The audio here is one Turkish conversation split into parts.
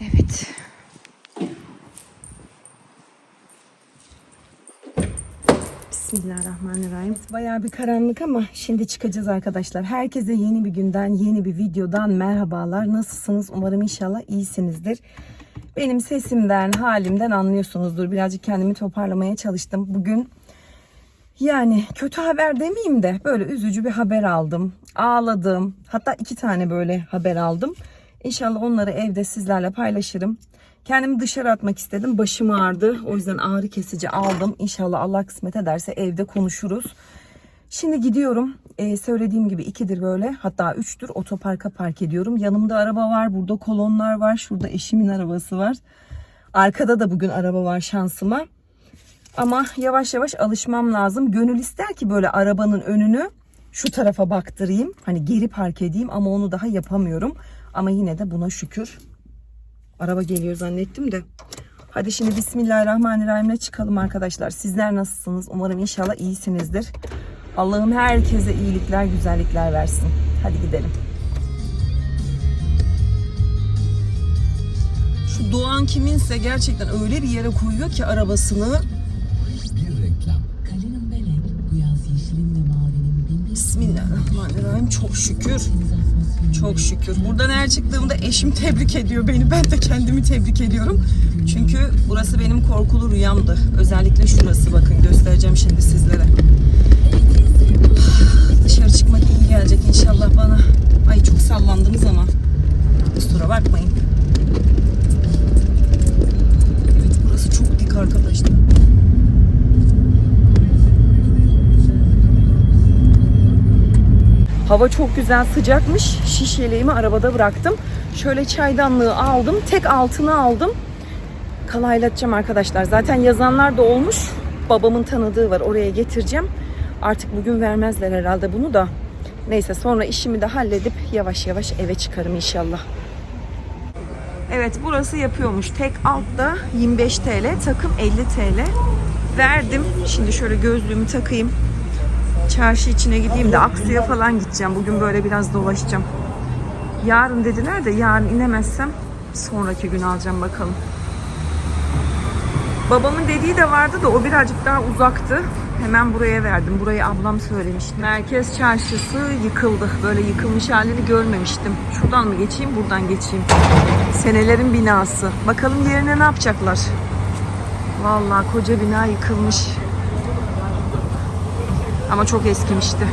Evet. Bismillahirrahmanirrahim. Bayağı bir karanlık ama şimdi çıkacağız arkadaşlar. Herkese yeni bir günden, yeni bir videodan merhabalar. Nasılsınız? Umarım inşallah iyisinizdir. Benim sesimden, halimden anlıyorsunuzdur. Birazcık kendimi toparlamaya çalıştım. Bugün yani kötü haber demeyeyim de böyle üzücü bir haber aldım. Ağladım. Hatta iki tane böyle haber aldım. İnşallah onları evde sizlerle paylaşırım. Kendimi dışarı atmak istedim. Başım ağrıdı. O yüzden ağrı kesici aldım. İnşallah Allah kısmet ederse evde konuşuruz. Şimdi gidiyorum. Ee, söylediğim gibi ikidir böyle. Hatta üçtür otoparka park ediyorum. Yanımda araba var. Burada kolonlar var. Şurada eşimin arabası var. Arkada da bugün araba var şansıma. Ama yavaş yavaş alışmam lazım. Gönül ister ki böyle arabanın önünü şu tarafa baktırayım. Hani geri park edeyim ama onu daha yapamıyorum. Ama yine de buna şükür. Araba geliyor zannettim de. Hadi şimdi Bismillahirrahmanirrahim'le çıkalım arkadaşlar. Sizler nasılsınız? Umarım inşallah iyisinizdir. Allah'ım herkese iyilikler, güzellikler versin. Hadi gidelim. Şu Doğan kiminse gerçekten öyle bir yere koyuyor ki arabasını. Bir reklam. Bismillahirrahmanirrahim. Çok şükür. Çok şükür. Buradan her çıktığımda eşim tebrik ediyor beni. Ben de kendimi tebrik ediyorum. Çünkü burası benim korkulu rüyamdı. Özellikle şurası bakın göstereceğim şimdi sizlere. Hava çok güzel sıcakmış. Şiş yeleğimi arabada bıraktım. Şöyle çaydanlığı aldım. Tek altını aldım. Kalaylatacağım arkadaşlar. Zaten yazanlar da olmuş. Babamın tanıdığı var. Oraya getireceğim. Artık bugün vermezler herhalde bunu da. Neyse sonra işimi de halledip yavaş yavaş eve çıkarım inşallah. Evet burası yapıyormuş. Tek altta 25 TL, takım 50 TL. Verdim. Şimdi şöyle gözlüğümü takayım. Çarşı içine gideyim de Aksu'ya falan gideceğim. Bugün böyle biraz dolaşacağım. Yarın dediler de yarın inemezsem sonraki gün alacağım bakalım. Babamın dediği de vardı da o birazcık daha uzaktı. Hemen buraya verdim. Burayı ablam söylemişti. Merkez çarşısı yıkıldı. Böyle yıkılmış halini görmemiştim. Şuradan mı geçeyim, buradan geçeyim. Senelerin binası. Bakalım yerine ne yapacaklar. Vallahi koca bina yıkılmış. Ama çok eskimişti.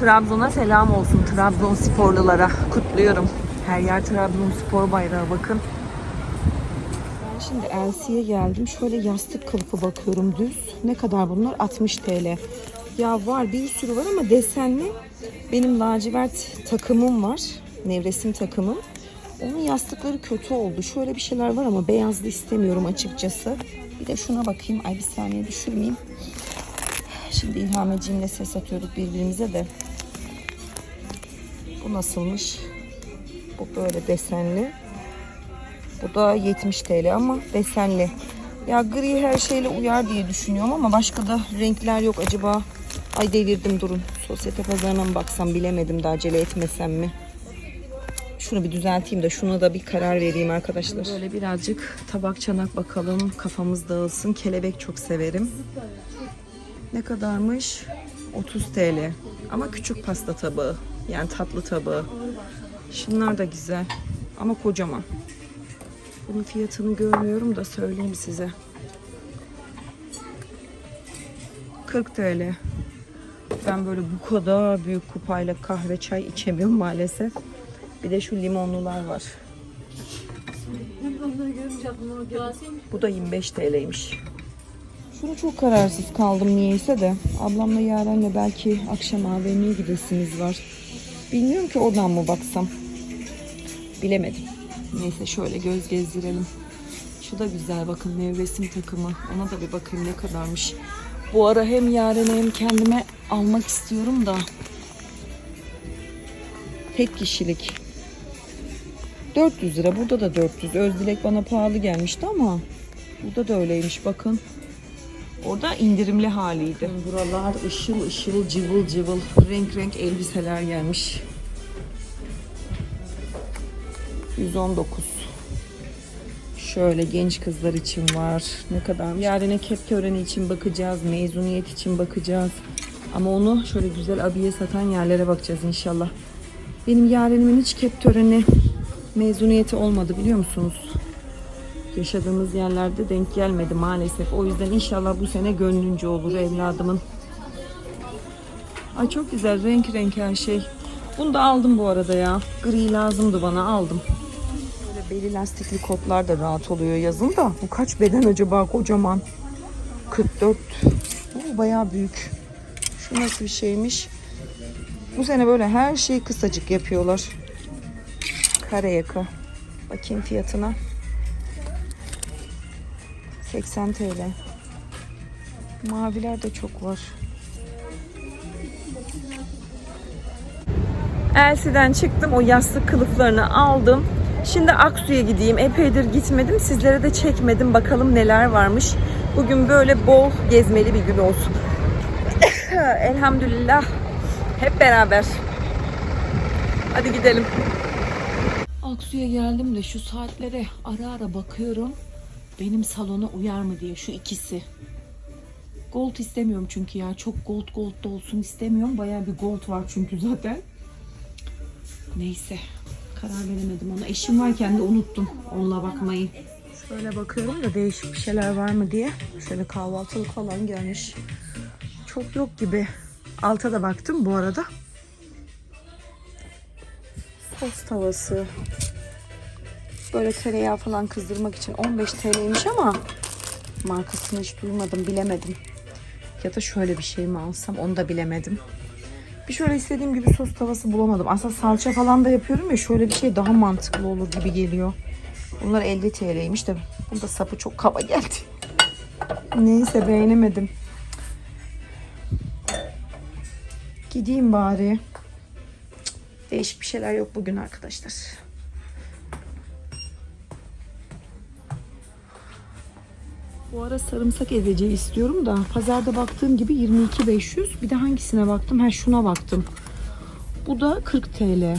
Trabzon'a selam olsun Trabzon sporlulara. Kutluyorum. Her yer Trabzonspor bayrağı bakın. Ben şimdi Elsie'ye geldim. Şöyle yastık kılıfı bakıyorum düz. Ne kadar bunlar? 60 TL. Ya var bir sürü var ama desenli. Benim lacivert takımım var. Nevresim takımım. Onun yastıkları kötü oldu. Şöyle bir şeyler var ama beyazlı istemiyorum açıkçası. Bir de şuna bakayım. Ay bir saniye düşürmeyeyim. Şimdi İlhameciğimle ses atıyorduk birbirimize de. Bu nasılmış? Bu böyle desenli. Bu da 70 TL ama desenli. Ya gri her şeyle uyar diye düşünüyorum ama başka da renkler yok acaba. Ay delirdim durun. Sosyete pazarına mı baksam bilemedim de acele etmesem mi? Şunu bir düzelteyim de şuna da bir karar vereyim arkadaşlar. Böyle birazcık tabak çanak bakalım. Kafamız dağılsın. Kelebek çok severim. Ne kadarmış? 30 TL. Ama küçük pasta tabağı. Yani tatlı tabağı. Şunlar da güzel. Ama kocaman. Bunun fiyatını görmüyorum da söyleyeyim size. 40 TL. Ben böyle bu kadar büyük kupayla kahve çay içemiyorum maalesef. Bir de şu limonlular var. Bu da 25 TL'ymiş. Şunu çok kararsız kaldım niyeyse de. Ablamla Yaren'le belki akşam AVM'ye gidesiniz var. Bilmiyorum ki oradan mı baksam. Bilemedim. Neyse şöyle göz gezdirelim. Şu da güzel bakın nevresim takımı. Ona da bir bakayım ne kadarmış. Bu ara hem Yaren'e hem kendime almak istiyorum da. Tek kişilik. 400 lira. Burada da 400. Özdilek bana pahalı gelmişti ama burada da öyleymiş bakın. Orada indirimli haliydi. Buralar ışıl ışıl cıvıl cıvıl renk renk elbiseler gelmiş. 119. Şöyle genç kızlar için var. Ne kadar? Yarına kep töreni için bakacağız. Mezuniyet için bakacağız. Ama onu şöyle güzel abiye satan yerlere bakacağız inşallah. Benim yarenimin hiç kep töreni mezuniyeti olmadı biliyor musunuz? Yaşadığımız yerlerde denk gelmedi maalesef. O yüzden inşallah bu sene gönlünce olur evladımın. Ay çok güzel renk renk her şey. Bunu da aldım bu arada ya. Gri lazımdı bana aldım. Böyle beli lastikli kotlar da rahat oluyor yazın da. Bu kaç beden acaba kocaman? 44. Bu bayağı büyük. Şu nasıl bir şeymiş? Bu sene böyle her şeyi kısacık yapıyorlar. Kare yaka. Bakayım fiyatına. 80 TL. Maviler de çok var. Elsiden çıktım. O yastık kılıflarını aldım. Şimdi Aksu'ya gideyim. Epeydir gitmedim. Sizlere de çekmedim. Bakalım neler varmış. Bugün böyle bol gezmeli bir gün olsun. Elhamdülillah. Hep beraber. Hadi gidelim. Aksu'ya geldim de şu saatlere ara ara bakıyorum. Benim salona uyar mı diye şu ikisi. Gold istemiyorum çünkü ya. Çok gold gold da olsun istemiyorum. Bayağı bir gold var çünkü zaten. Neyse. Karar veremedim ona. Eşim varken de unuttum onunla bakmayı. Şöyle bakıyorum da değişik bir şeyler var mı diye. Şöyle kahvaltılık falan gelmiş. Çok yok gibi. Alta da baktım bu arada. Sos tavası. Böyle tereyağı falan kızdırmak için 15 TL'ymiş ama markasını hiç duymadım, bilemedim. Ya da şöyle bir şey mi alsam onu da bilemedim. Bir şöyle istediğim gibi sos tavası bulamadım. Aslında salça falan da yapıyorum ya şöyle bir şey daha mantıklı olur gibi geliyor. Bunlar 50 TL'ymiş de bunda sapı çok kaba geldi. Neyse beğenemedim. Gideyim bari. Değişik bir şeyler yok bugün arkadaşlar. Bu ara sarımsak ezeceği istiyorum da pazarda baktığım gibi 22.500. Bir de hangisine baktım? Ha şuna baktım. Bu da 40 TL.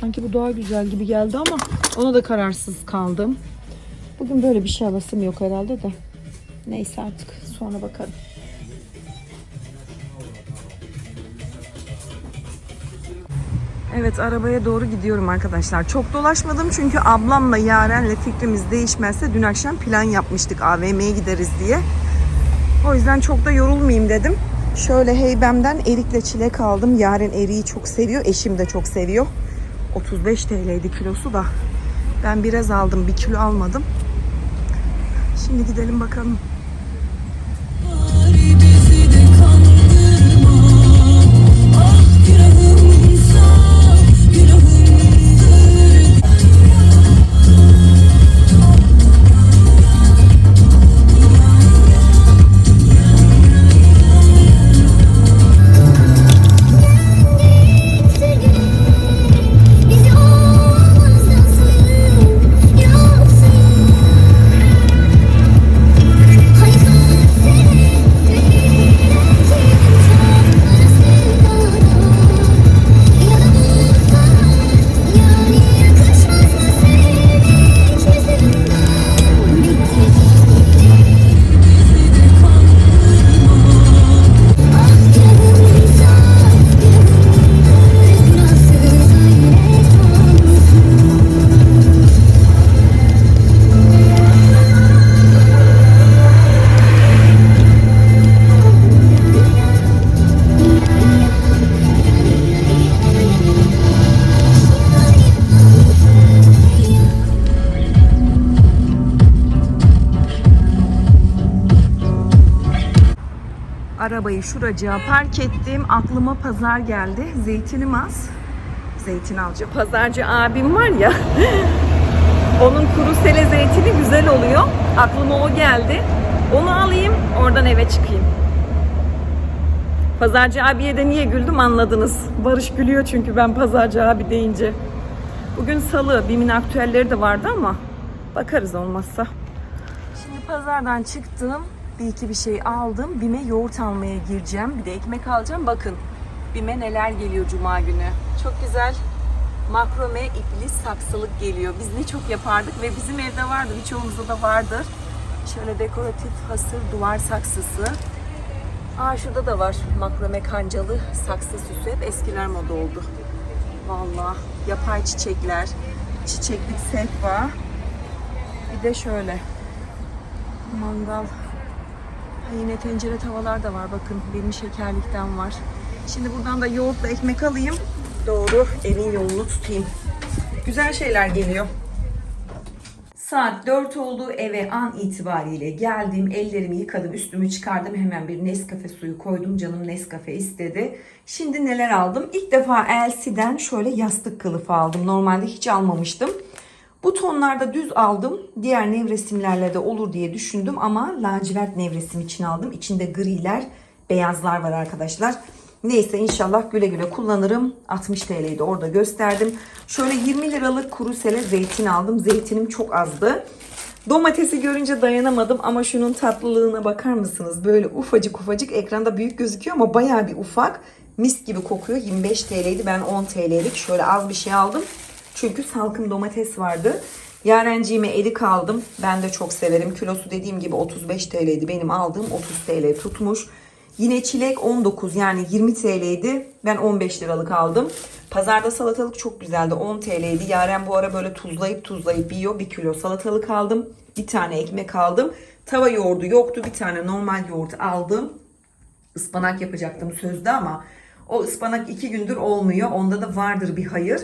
Sanki bu daha güzel gibi geldi ama ona da kararsız kaldım. Bugün böyle bir şey alasım yok herhalde de. Neyse artık sonra bakarım. Evet arabaya doğru gidiyorum arkadaşlar. Çok dolaşmadım çünkü ablamla Yaren'le fikrimiz değişmezse dün akşam plan yapmıştık AVM'ye gideriz diye. O yüzden çok da yorulmayayım dedim. Şöyle heybemden erikle çilek aldım. Yaren eriği çok seviyor. Eşim de çok seviyor. 35 TL'ydi kilosu da. Ben biraz aldım. Bir kilo almadım. Şimdi gidelim bakalım. Arabayı şuracığa park ettim. Aklıma pazar geldi. Zeytinim az. Zeytin alacağım. Pazarcı abim var ya. onun kuru sele zeytini güzel oluyor. Aklıma o geldi. Onu alayım, oradan eve çıkayım. Pazarcı abiye de niye güldüm anladınız. Barış gülüyor çünkü ben pazarcı abi deyince. Bugün salı, BİM'in aktüelleri de vardı ama bakarız olmazsa. Şimdi pazardan çıktım. Bir iki bir şey aldım. Bime yoğurt almaya gireceğim. Bir de ekmek alacağım. Bakın Bime neler geliyor cuma günü. Çok güzel. makrome ipli saksılık geliyor. Biz ne çok yapardık ve bizim evde vardı. Birçoğumuzda da vardır. Şöyle dekoratif hasır duvar saksısı. Aa şurada da var makrome kancalı saksı süsü. Hep eskiler moda oldu. Vallahi yapay çiçekler, çiçeklik sehpa. Bir de şöyle mangal. Yine tencere tavalar da var bakın. Benim şekerlikten var. Şimdi buradan da yoğurtla ekmek alayım. Doğru evin yolunu tutayım. Güzel şeyler geliyor. Saat 4 oldu. Eve an itibariyle geldim. Ellerimi yıkadım, üstümü çıkardım. Hemen bir Nescafe suyu koydum. Canım Nescafe istedi. Şimdi neler aldım? İlk defa Elsie'den şöyle yastık kılıfı aldım. Normalde hiç almamıştım. Bu tonlarda düz aldım. Diğer nevresimlerle de olur diye düşündüm ama lacivert nevresim için aldım. İçinde griler, beyazlar var arkadaşlar. Neyse inşallah güle güle kullanırım. 60 TL'yi de orada gösterdim. Şöyle 20 liralık kuru sele zeytin aldım. Zeytinim çok azdı. Domatesi görünce dayanamadım ama şunun tatlılığına bakar mısınız? Böyle ufacık ufacık ekranda büyük gözüküyor ama bayağı bir ufak. Mis gibi kokuyor. 25 TL'ydi. Ben 10 TL'lik şöyle az bir şey aldım. Çünkü salkım domates vardı. Yarenciğime erik aldım. Ben de çok severim. Kilosu dediğim gibi 35 TL'ydi. Benim aldığım 30 TL tutmuş. Yine çilek 19 yani 20 TL'ydi. Ben 15 liralık aldım. Pazarda salatalık çok güzeldi. 10 TL'ydi. Yaren bu ara böyle tuzlayıp tuzlayıp yiyor. Bir kilo salatalık aldım. Bir tane ekmek aldım. Tava yoğurdu yoktu. Bir tane normal yoğurt aldım. Ispanak yapacaktım sözde ama o ıspanak iki gündür olmuyor. Onda da vardır bir hayır.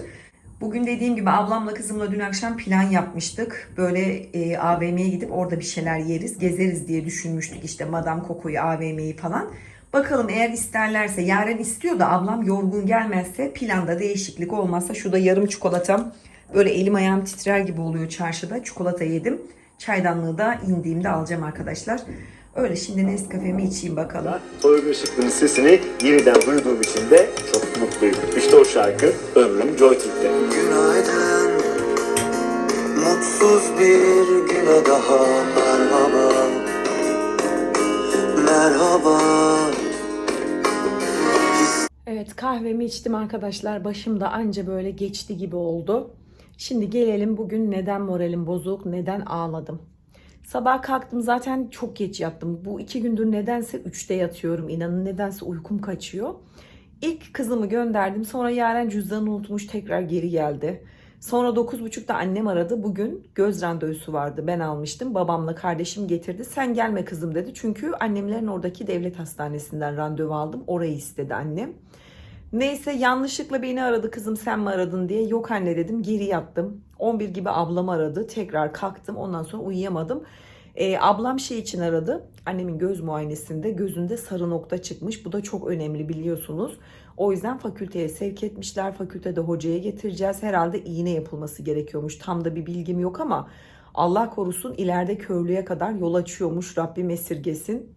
Bugün dediğim gibi ablamla kızımla dün akşam plan yapmıştık. Böyle e, AVM'ye gidip orada bir şeyler yeriz, gezeriz diye düşünmüştük. İşte Madame Coco'yu, AVM'yi falan. Bakalım eğer isterlerse, Yaren istiyor da ablam yorgun gelmezse, planda değişiklik olmazsa şu da yarım çikolatam. Böyle elim ayağım titrer gibi oluyor çarşıda. Çikolata yedim. Çaydanlığı da indiğimde alacağım arkadaşlar. Öyle şimdi Nescafe'mi içeyim bakalım. Tolga Işıklı'nın sesini yeniden duyduğum için de çok mutluyum. İşte o şarkı Ömrüm Joytürk'te. Günaydın Mutsuz bir güne daha merhaba Merhaba Evet kahvemi içtim arkadaşlar. Başım da anca böyle geçti gibi oldu. Şimdi gelelim bugün neden moralim bozuk, neden ağladım. Sabah kalktım zaten çok geç yattım. Bu iki gündür nedense 3'te yatıyorum. İnanın nedense uykum kaçıyor. İlk kızımı gönderdim. Sonra Yaren cüzdanını unutmuş tekrar geri geldi. Sonra 9.30'da annem aradı. Bugün göz randevusu vardı. Ben almıştım. Babamla kardeşim getirdi. Sen gelme kızım dedi. Çünkü annemlerin oradaki devlet hastanesinden randevu aldım. Orayı istedi annem. Neyse yanlışlıkla beni aradı kızım sen mi aradın diye. Yok anne dedim geri yattım. 11 gibi ablam aradı. Tekrar kalktım ondan sonra uyuyamadım. Ee, ablam şey için aradı. Annemin göz muayenesinde gözünde sarı nokta çıkmış. Bu da çok önemli biliyorsunuz. O yüzden fakülteye sevk etmişler. Fakültede hocaya getireceğiz. Herhalde iğne yapılması gerekiyormuş. Tam da bir bilgim yok ama Allah korusun ileride körlüğe kadar yol açıyormuş. Rabbim esirgesin.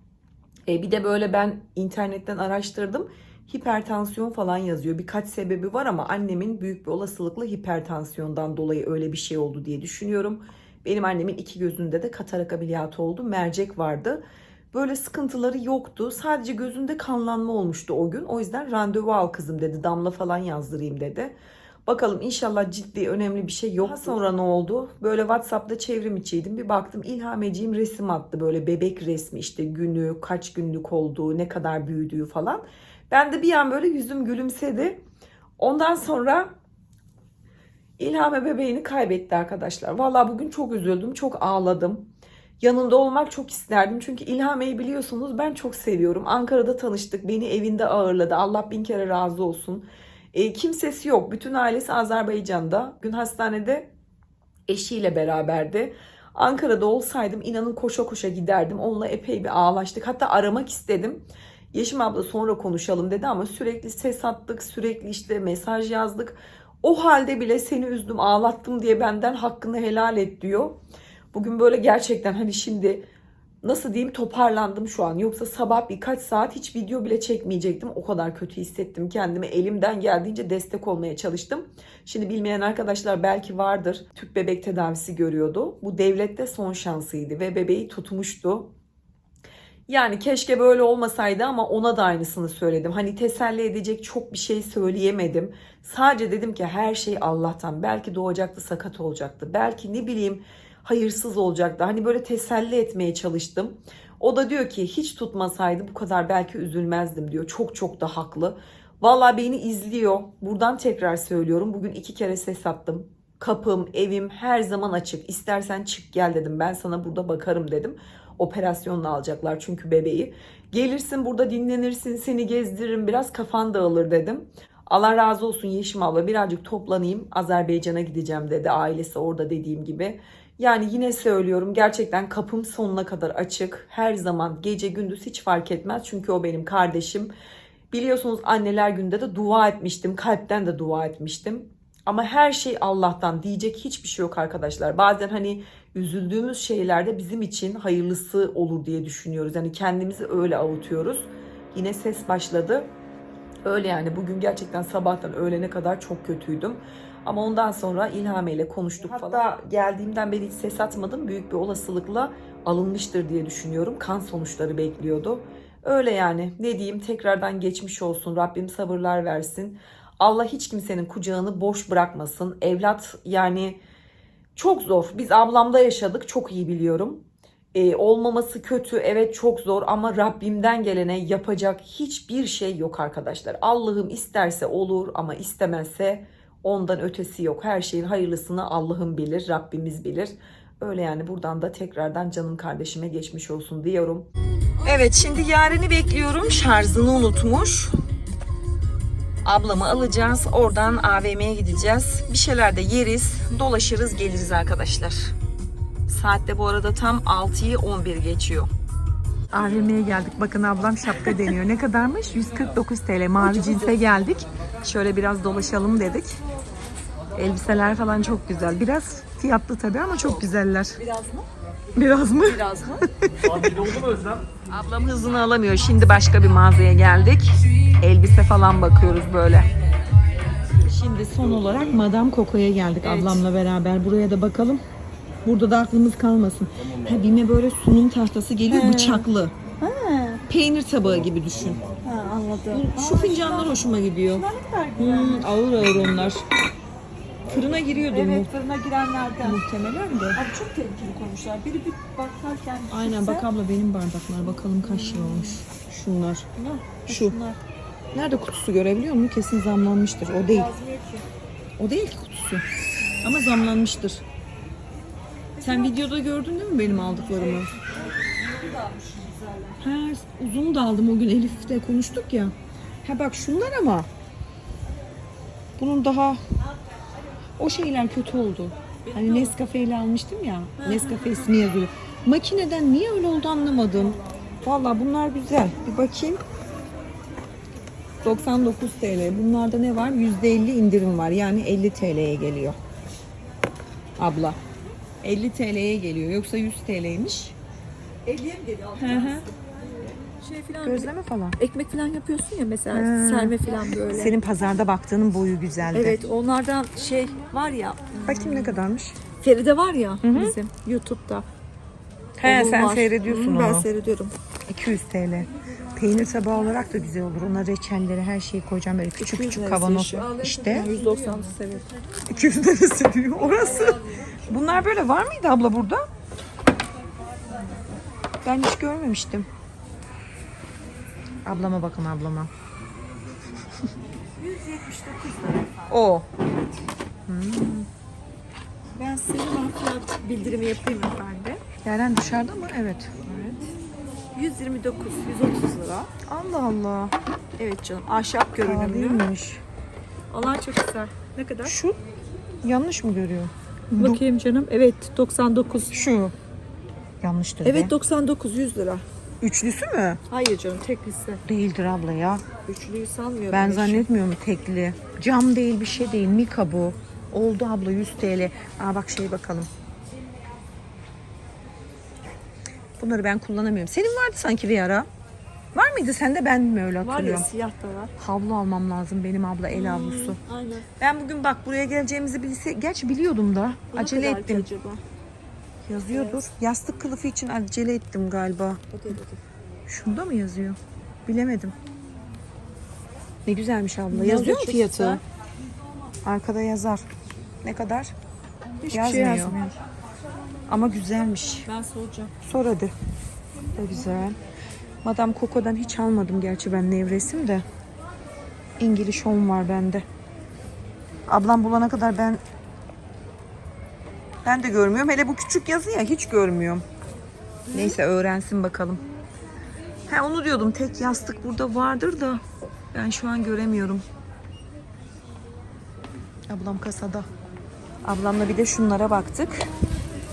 E, bir de böyle ben internetten araştırdım. Hipertansiyon falan yazıyor. Birkaç sebebi var ama annemin büyük bir olasılıkla hipertansiyondan dolayı öyle bir şey oldu diye düşünüyorum. Benim annemin iki gözünde de katarak ameliyatı oldu. Mercek vardı. Böyle sıkıntıları yoktu. Sadece gözünde kanlanma olmuştu o gün. O yüzden randevu al kızım dedi. Damla falan yazdırayım dedi. Bakalım inşallah ciddi önemli bir şey yok. Sonra ne oldu? Böyle WhatsApp'ta çevrim içiydim. Bir baktım İlhameciğim resim attı. Böyle bebek resmi işte günü, kaç günlük olduğu, ne kadar büyüdüğü falan. Ben de bir an böyle yüzüm gülümsedi. Ondan sonra İlhame bebeğini kaybetti arkadaşlar. Vallahi bugün çok üzüldüm, çok ağladım. Yanında olmak çok isterdim. Çünkü İlhame'yi biliyorsunuz ben çok seviyorum. Ankara'da tanıştık. Beni evinde ağırladı. Allah bin kere razı olsun. E, kimsesi yok. Bütün ailesi Azerbaycan'da. Gün hastanede eşiyle beraberdi. Ankara'da olsaydım inanın koşa koşa giderdim. Onunla epey bir ağlaştık. Hatta aramak istedim. Yeşim abla sonra konuşalım dedi ama sürekli ses attık. Sürekli işte mesaj yazdık. O halde bile seni üzdüm ağlattım diye benden hakkını helal et diyor. Bugün böyle gerçekten hani şimdi nasıl diyeyim toparlandım şu an. Yoksa sabah birkaç saat hiç video bile çekmeyecektim. O kadar kötü hissettim kendimi. Elimden geldiğince destek olmaya çalıştım. Şimdi bilmeyen arkadaşlar belki vardır. Tüp bebek tedavisi görüyordu. Bu devlette son şansıydı ve bebeği tutmuştu. Yani keşke böyle olmasaydı ama ona da aynısını söyledim. Hani teselli edecek çok bir şey söyleyemedim. Sadece dedim ki her şey Allah'tan. Belki doğacaktı sakat olacaktı. Belki ne bileyim hayırsız olacaktı. Hani böyle teselli etmeye çalıştım. O da diyor ki hiç tutmasaydı bu kadar belki üzülmezdim diyor. Çok çok da haklı. Vallahi beni izliyor. Buradan tekrar söylüyorum. Bugün iki kere ses attım. Kapım, evim her zaman açık. İstersen çık gel dedim. Ben sana burada bakarım dedim. Operasyonla alacaklar çünkü bebeği. Gelirsin burada dinlenirsin, seni gezdiririm, biraz kafan dağılır dedim. Allah razı olsun Yeşim abla birazcık toplanayım Azerbaycan'a gideceğim dedi. Ailesi orada dediğim gibi. Yani yine söylüyorum gerçekten kapım sonuna kadar açık. Her zaman gece gündüz hiç fark etmez. Çünkü o benim kardeşim. Biliyorsunuz anneler günde de dua etmiştim. Kalpten de dua etmiştim. Ama her şey Allah'tan diyecek hiçbir şey yok arkadaşlar. Bazen hani üzüldüğümüz şeylerde bizim için hayırlısı olur diye düşünüyoruz. Yani kendimizi öyle avutuyoruz. Yine ses başladı. Öyle yani bugün gerçekten sabahtan öğlene kadar çok kötüydüm. Ama ondan sonra İlham ile konuştuk falan. Hatta geldiğimden beri hiç ses atmadım. Büyük bir olasılıkla alınmıştır diye düşünüyorum. Kan sonuçları bekliyordu. Öyle yani ne diyeyim tekrardan geçmiş olsun. Rabbim sabırlar versin. Allah hiç kimsenin kucağını boş bırakmasın. Evlat yani çok zor. Biz ablamda yaşadık. Çok iyi biliyorum. Ee, olmaması kötü. Evet çok zor ama Rabbimden gelene yapacak hiçbir şey yok arkadaşlar. Allah'ım isterse olur ama istemezse ondan ötesi yok. Her şeyin hayırlısını Allah'ım bilir, Rabbimiz bilir. Öyle yani buradan da tekrardan canım kardeşime geçmiş olsun diyorum. Evet şimdi yarını bekliyorum. Şarjını unutmuş. Ablamı alacağız. Oradan AVM'ye gideceğiz. Bir şeyler de yeriz. Dolaşırız geliriz arkadaşlar. Saatte bu arada tam 6'yı 11 geçiyor. AVM'ye geldik. Bakın ablam şapka deniyor. Ne kadarmış? 149 TL. Mavi cinse geldik. Şöyle biraz dolaşalım dedik. Elbiseler falan çok güzel. Biraz fiyatlı tabii ama çok güzeller. Biraz mı? Biraz mı? Biraz mı? Ablam hızını alamıyor. Şimdi başka bir mağazaya geldik. Elbise falan bakıyoruz böyle. Şimdi son olarak Madame Coco'ya geldik ablamla beraber. Buraya da bakalım. Burada da aklımız kalmasın. Ha, Bime böyle sunum tahtası geliyor bıçaklı. Peynir tabağı gibi düşün. Anladım. Şu fincanlar hoşuma gidiyor. Hmm, ağır ağır onlar. Fırına giriyordu mu? Evet fırına girenlerden. Muhtemelen de. Abi çok tehlikeli koymuşlar. Biri bir bakarken Aynen bak abla benim bardaklar. Bakalım kaç lira olmuş. Şunlar. Şu. Nerede kutusu görebiliyor musun? Kesin zamlanmıştır. O değil. O değil ki kutusu. Ama zamlanmıştır. Sen videoda gördün değil mi benim aldıklarımı? Ha, uzun da aldım o gün Elif'le konuştuk ya. Ha bak şunlar ama. Bunun daha o şeyler kötü oldu. Hani Nescafe ile almıştım ya. Nescafe ismi yazıyor. Makineden niye öyle oldu anlamadım. Valla bunlar güzel. Bir bakayım. 99 TL. Bunlarda ne var? %50 indirim var. Yani 50 TL'ye geliyor. Abla. 50 TL'ye geliyor. Yoksa 100 TL'ymiş. 50'ye mi geliyor? Hı hı. Şey falan Gözleme falan. ekmek falan yapıyorsun ya mesela serme falan böyle. Senin pazarda baktığının boyu güzeldi. Evet onlardan şey var ya Bakayım ne kadarmış? Feride var ya bizim YouTube'da. He Onun sen var. seyrediyorsun Hı, Ben onu. seyrediyorum. 200 TL. Peynir tabağı olarak da güzel olur. Ona reçelleri her şeyi koyacağım böyle küçük küçük kavanoz. İşte 190 seviyorum. 200 neresi diyor orası. Bunlar böyle var mıydı abla burada? Ben hiç görmemiştim. Ablama bakın ablama. 179 O. Ben size hemen fiyat bildirimi yapayım efendim. Yerden dışarıda mı? Evet. 129, 130 lira. Allah Allah. Evet canım ahşap görünümlü. Pahalıymış. Alan çok güzel. Ne kadar? Şu yanlış mı görüyor? Bakayım canım. Evet 99. Şu. Yanlıştır Evet be. 99 100 lira. Üçlüsü mü? Hayır canım teklisi. Değildir abla ya. Üçlüyü sanmıyorum. Ben eşim. zannetmiyorum tekli. Cam değil bir şey değil. Mika bu. Oldu abla 100 TL. Aa bak şey bakalım. Bunları ben kullanamıyorum. Senin vardı sanki bir ara. Var mıydı sende ben mi öyle Var ya hatırlıyorum? siyah da var. Havlu almam lazım benim abla el havlusu. Aynen. Ben bugün bak buraya geleceğimizi bilse, gerçi biliyordum da Bu ne acele ettim. Acaba? Yazıyordur. Yastık kılıfı için acele ettim galiba. Şunda mı yazıyor? Bilemedim. Ne güzelmiş abla. Yazıyor mu fiyatı? Arkada yazar. Ne kadar? Hiçbir Yazmıyor. şey yazmıyor. Ama güzelmiş. Ben soracağım. Sor hadi. Da güzel. Madame Coco'dan hiç almadım gerçi ben nevresim de. İngiliz Home var bende. Ablam bulana kadar ben ben de görmüyorum. Hele bu küçük yazı ya hiç görmüyorum. Neyse öğrensin bakalım. He onu diyordum tek yastık burada vardır da ben şu an göremiyorum. Ablam kasada. Ablamla bir de şunlara baktık.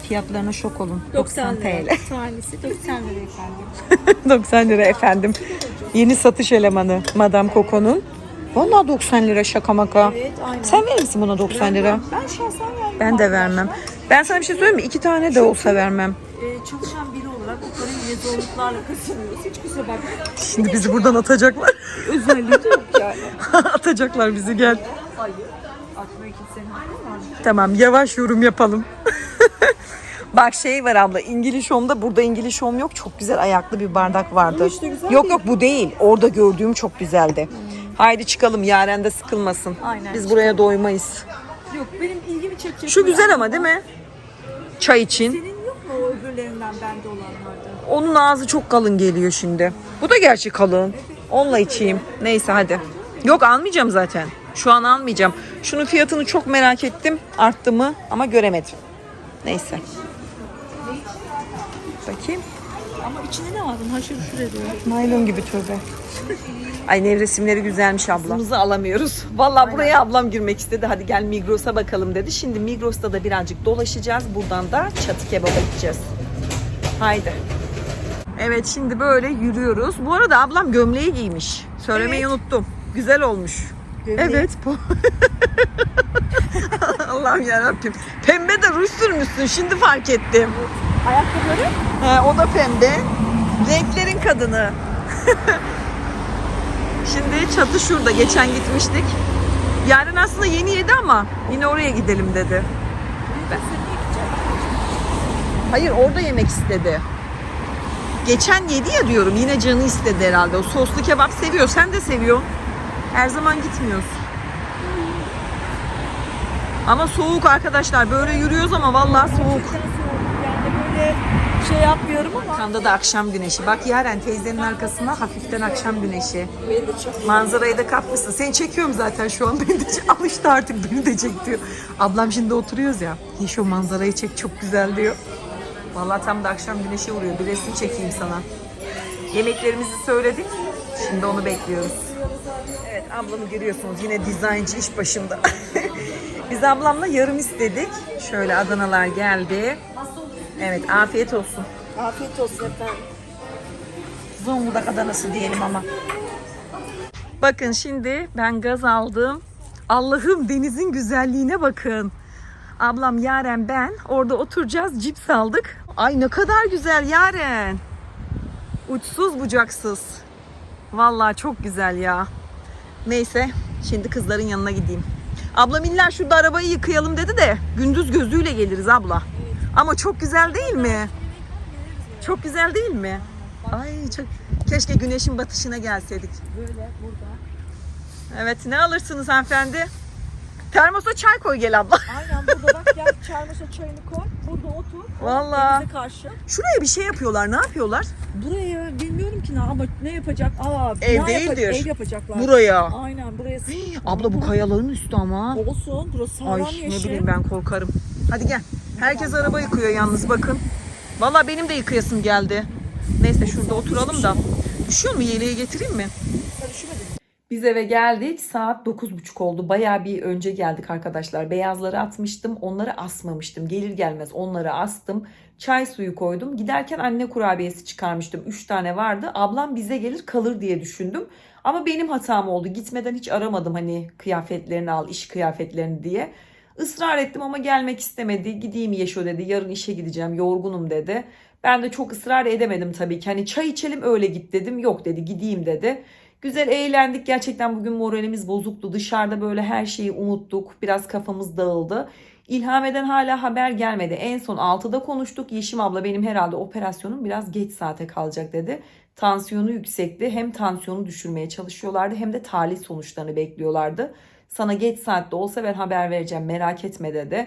Fiyatlarına şok olun. 90 TL. Tanesi 90 lira efendim. 90 lira efendim. Yeni satış elemanı Madame Coco'nun. Vallahi 90 lira şaka maka. Evet aynen. Sen verir misin buna 90 lira? Ben şahsen vermem. Ben de vermem. Ben sana bir şey söyleyeyim mi? İki tane de olsa vermem. Ee, çalışan biri olarak bu parayı yine zorluklarla kazanıyoruz. Hiç kusura bakma. Şimdi bizi buradan atacaklar. Özelliği yok yani. atacaklar bizi gel. Hayır. Atmaya kimsenin hakkı var? Tamam yavaş yorum yapalım. Bak şey var abla İngiliz Home'da burada İngiliz Home yok. Çok güzel ayaklı bir bardak vardı. işte güzel yok değil. yok bu değil. Orada gördüğüm çok güzeldi. Haydi çıkalım Yaren de sıkılmasın. Aynen, Biz buraya doymayız. Yok benim ilgimi çekecek. Şu güzel ama değil mi? Çay için. Senin yok mu o öbürlerinden bende olanlardan? Onun ağzı çok kalın geliyor şimdi. Bu da gerçi kalın. Onunla içeyim. Neyse hadi. Yok almayacağım zaten. Şu an almayacağım. Şunun fiyatını çok merak ettim. Arttı mı ama göremedim. Neyse. Bakayım. Ama içinde ne var? bunun? Haşır ediyor. Naylon gibi tövbe. Ay nevresimleri güzelmiş abla. Kızımızı alamıyoruz. Vallahi buraya ablam girmek istedi. Hadi gel Migros'a bakalım dedi. Şimdi Migros'ta da birazcık dolaşacağız. Buradan da çatı kebaba gideceğiz. Haydi. Evet şimdi böyle yürüyoruz. Bu arada ablam gömleği giymiş. Söylemeyi unuttum. Güzel olmuş. Evet bu. Allah'ım yarabbim. Pembe de ruj sürmüşsün. Şimdi fark ettim. Ayakkabıları? He, o da pembe. Renklerin kadını. Şimdi çatı şurada. Geçen gitmiştik. Yarın aslında yeni yedi ama yine oraya gidelim dedi. Hayır orada yemek istedi. Geçen yedi ya diyorum. Yine canı istedi herhalde. O soslu kebap seviyor. Sen de seviyorsun. Her zaman gitmiyoruz. Ama soğuk arkadaşlar. Böyle yürüyoruz ama vallahi soğuk. Şey yapmıyorum ama. Arkanda da akşam güneşi. Bak Yaren teyzenin arkasında hafiften akşam güneşi. Manzarayı da kapmışsın. Seni çekiyorum zaten şu an. Beni de alıştı artık beni de çek diyor. Ablam şimdi oturuyoruz ya. Yeş o manzarayı çek çok güzel diyor. Vallahi tam da akşam güneşi vuruyor. Bir resim çekeyim sana. Yemeklerimizi söyledik. Şimdi onu bekliyoruz. Evet ablamı görüyorsunuz. Yine dizayncı iş başında. Biz ablamla yarım istedik. Şöyle Adanalar geldi. Evet afiyet olsun. Afiyet olsun efendim. Zonguldak Adanası diyelim ama. Bakın şimdi ben gaz aldım. Allah'ım denizin güzelliğine bakın. Ablam Yaren ben orada oturacağız cips aldık. Ay ne kadar güzel Yaren. Uçsuz bucaksız. Vallahi çok güzel ya. Neyse şimdi kızların yanına gideyim. Ablam illa şurada arabayı yıkayalım dedi de gündüz gözüyle geliriz abla. Ama çok güzel değil mi? Çok güzel değil mi? Ay çok keşke güneşin batışına gelseydik. Böyle burada. Evet ne alırsınız hanımefendi? Termosa çay koy gel abla. Aynen burada bak gel çarmıha çayını koy. Burada otur. Denize karşı. Şuraya bir şey yapıyorlar. Ne yapıyorlar? Buraya bilmiyorum ki ne ama ne yapacak? Aa, Ev değildir. ev yapacaklar. Buraya. Aynen buraya. Abla bu kayaların üstü ama. Olsun. Burası sağlam Ay yeşil. ne bileyim ben korkarım. Hadi gel. Herkes araba yıkıyor yalnız bakın. Vallahi benim de yıkayasım geldi. Neyse şurada oturalım da. Üşüyor mu? Yeleği getireyim mi? Biz eve geldik. Saat 9.30 oldu. Bayağı bir önce geldik arkadaşlar. Beyazları atmıştım. Onları asmamıştım. Gelir gelmez onları astım. Çay suyu koydum. Giderken anne kurabiyesi çıkarmıştım. 3 tane vardı. Ablam bize gelir kalır diye düşündüm. Ama benim hatam oldu. Gitmeden hiç aramadım hani kıyafetlerini al, iş kıyafetlerini diye. Israr ettim ama gelmek istemedi. Gideyim Yeşo dedi. Yarın işe gideceğim. Yorgunum dedi. Ben de çok ısrar edemedim tabii ki. Hani çay içelim öyle git dedim. Yok dedi gideyim dedi. Güzel eğlendik. Gerçekten bugün moralimiz bozuktu. Dışarıda böyle her şeyi unuttuk. Biraz kafamız dağıldı. İlhame'den hala haber gelmedi. En son 6'da konuştuk. Yeşim abla benim herhalde operasyonum biraz geç saate kalacak dedi. Tansiyonu yüksekti. Hem tansiyonu düşürmeye çalışıyorlardı hem de tahlil sonuçlarını bekliyorlardı. Sana geç saatte olsa ben haber vereceğim merak etme dedi.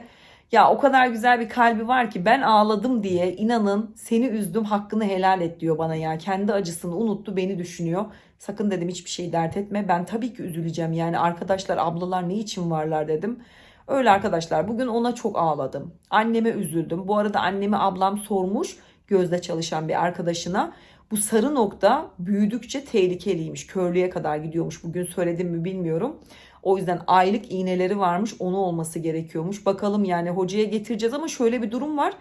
Ya o kadar güzel bir kalbi var ki ben ağladım diye inanın seni üzdüm hakkını helal et diyor bana ya. Kendi acısını unuttu beni düşünüyor. Sakın dedim hiçbir şey dert etme. Ben tabii ki üzüleceğim yani arkadaşlar ablalar ne için varlar dedim. Öyle arkadaşlar bugün ona çok ağladım. Anneme üzüldüm. Bu arada annemi ablam sormuş gözde çalışan bir arkadaşına. Bu sarı nokta büyüdükçe tehlikeliymiş. Körlüğe kadar gidiyormuş. Bugün söyledim mi bilmiyorum. O yüzden aylık iğneleri varmış. Onu olması gerekiyormuş. Bakalım yani hocaya getireceğiz ama şöyle bir durum var.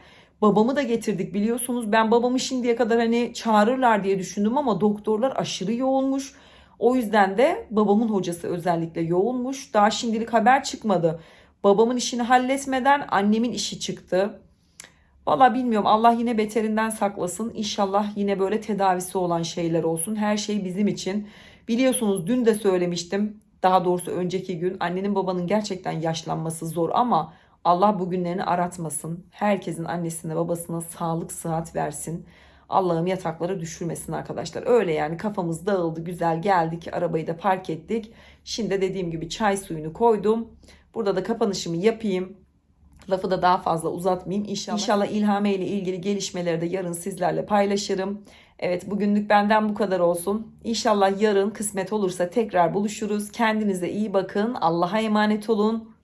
Babamı da getirdik biliyorsunuz. Ben babamı şimdiye kadar hani çağırırlar diye düşündüm ama doktorlar aşırı yoğunmuş. O yüzden de babamın hocası özellikle yoğunmuş. Daha şimdilik haber çıkmadı. Babamın işini halletmeden annemin işi çıktı. Valla bilmiyorum Allah yine beterinden saklasın. İnşallah yine böyle tedavisi olan şeyler olsun. Her şey bizim için. Biliyorsunuz dün de söylemiştim. Daha doğrusu önceki gün annenin babanın gerçekten yaşlanması zor ama Allah bugünlerini aratmasın. Herkesin annesine babasına sağlık sıhhat versin. Allah'ım yatakları düşürmesin arkadaşlar. Öyle yani kafamız dağıldı güzel geldik arabayı da park ettik. Şimdi dediğim gibi çay suyunu koydum. Burada da kapanışımı yapayım. Lafı da daha fazla uzatmayayım. İnşallah, İnşallah İlhame ile ilgili gelişmeleri de yarın sizlerle paylaşırım. Evet bugünlük benden bu kadar olsun. İnşallah yarın kısmet olursa tekrar buluşuruz. Kendinize iyi bakın. Allah'a emanet olun.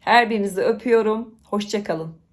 Her birinizi öpüyorum. Hoşçakalın.